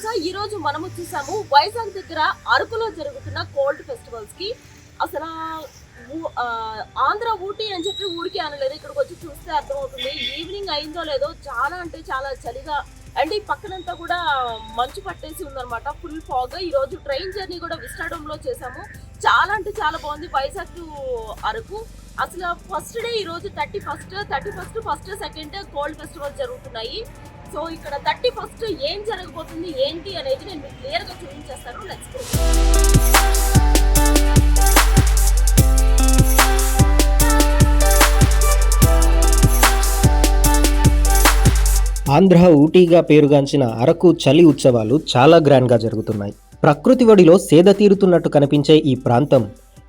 మాన్సా ఈ రోజు మనం వచ్చేసాము వైజాగ్ దగ్గర అరకులో జరుగుతున్న కోల్డ్ ఫెస్టివల్స్కి. అసలు ఊ- ఆంధ్ర ఊటీ అని చెప్పి ఊరికే అనలేదు. ఇక్కడికి వచ్చి చూస్తే అర్థమవుతుంది. ఈవినింగ్ అయిందో లేదో చాలా అంటే చాలా చలిగా అండ్ ఈ పక్కనంతా కూడా మంచు పట్టేసి ఉందన్నమాట. Full fog. ఈ రోజు ట్రైన్ జర్నీ కూడా విస్టాడోమ్లో చేసాము చాలా అంటే చాలా బాగుంది. వైజాగ్ టు అరకు. అసలు ఫస్ట్ డే ఈ రోజు thirty first thirty first first second cold festival జరుగుతున్నాయి. సో ఇక్కడ థర్టీ ఫస్ట్ ఏం జరగబోతుంది ఏంటి అనేది నేను మీకు క్లియర్గా చూపించేస్తాను. లెట్స్ గో ఆంధ్ర ఊటీగా పేరుగాంచిన అరకు చలి ఉత్సవాలు చాలా గ్రాండ్గా జరుగుతున్నాయి. ప్రకృతి ఒడిలో సేద తీరుతున్నట్టు కనిపించే ఈ ప్రాంతం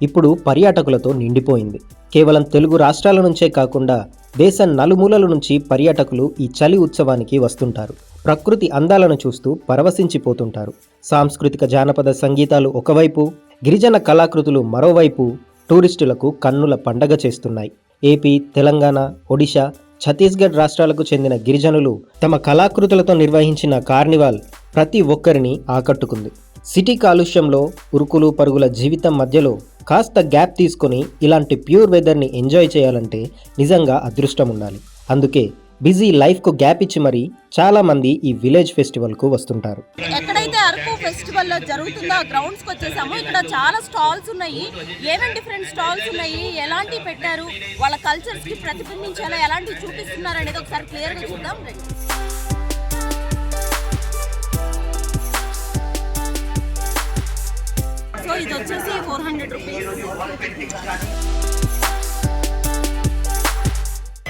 ఇప్పుడు పర్యాటకులతో నిండిపోయింది. కేవలం తెలుగు రాష్ట్రాల నుంచే కాకుండా దేశం నలుమూలల నుంచి పర్యాటకులు ఈ చలి ఉత్సవానికి వస్తుంటారు. ప్రకృతి అందాలను చూస్తూ పరవశించిపోతుంటారు. సాంస్కృతిక జానపద సంగీతాలు ఒకవైపు గిరిజన కళాకృతులు మరోవైపు టూరిస్టులకు కన్నుల పండగ చేస్తున్నాయి. ఏపీ తెలంగాణ ఒడిశా ఛత్తీస్గఢ్ రాష్ట్రాలకు చెందిన గిరిజనులు తమ కళాకృతులతో నిర్వహించిన కార్నివాల్ ప్రతి ఒక్కరిని ఆకట్టుకుంది. సిటీ కాలుష్యంలో ఉరుకులు పరుగుల జీవితం మధ్యలో కాస్త గ్యాప్ తీసుకొని ఇలాంటి ప్యూర్ వెదర్ని ఎంజాయ్ చేయాలంటే నిజంగా అదృష్టం ఉండాలి అందుకే బిజీ లైఫ్కు గ్యాప్ ఇచ్చి మరీ చాలామంది ఈ విలేజ్ ఫెస్టివల్కు వస్తుంటారు. ఎక్కడైతే అరకు ఫెస్టివల్ జరుగుతుందో ఆ గ్రౌండ్స్ వచ్చేసాము. ఇక్కడ చాలా స్టాల్స్ ఉన్నాయి. ఏమేమి డిఫరెంట్ స్టాల్స్ ఉన్నాయి? ఎలాంటి పెట్టారు? వాళ్ళ కల్చర్స్కి ప్రతిబింబించేలా ఎలాంటి చూపిస్తున్నారు అనేది ఒకసారి క్లియర్గా చూద్దాం. ఇది వచ్చేసి ఫోర్ హండ్రెడ్ రూపీస్.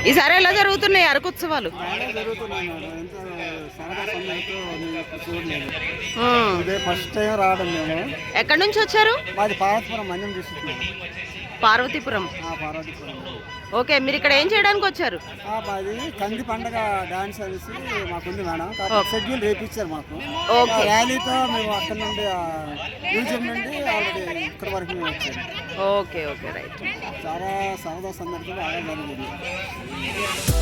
ఈసారి ఎలా జరుగుతున్నాయి అరకు ఉత్సవాలు? ఫస్ట్ టైం రావడం ఎక్కడి నుంచి వచ్చారు? మాది పార్వతీపురం మన్యం మేడం. పార్వతీపురం. ఆ, పార్వతీపురం. ఓకే మీరు ఇక్కడ ఏం చేయడానికి వచ్చారు? ఆ, మాది కంది పండగ డాన్స్ అనేసి మాకుంది మేడం. షెడ్యూల్ రేపిచ్చారు మాకు. ఓకే. ర్యాలీతో మేము అక్కడ నుండి మ్యూజియం నుండి ఆల్రెడీ ఇక్కడ వరకు మేము వచ్చాము. Okay okay right. చాలా సరదా సందర్భం బాగా జరిగింది.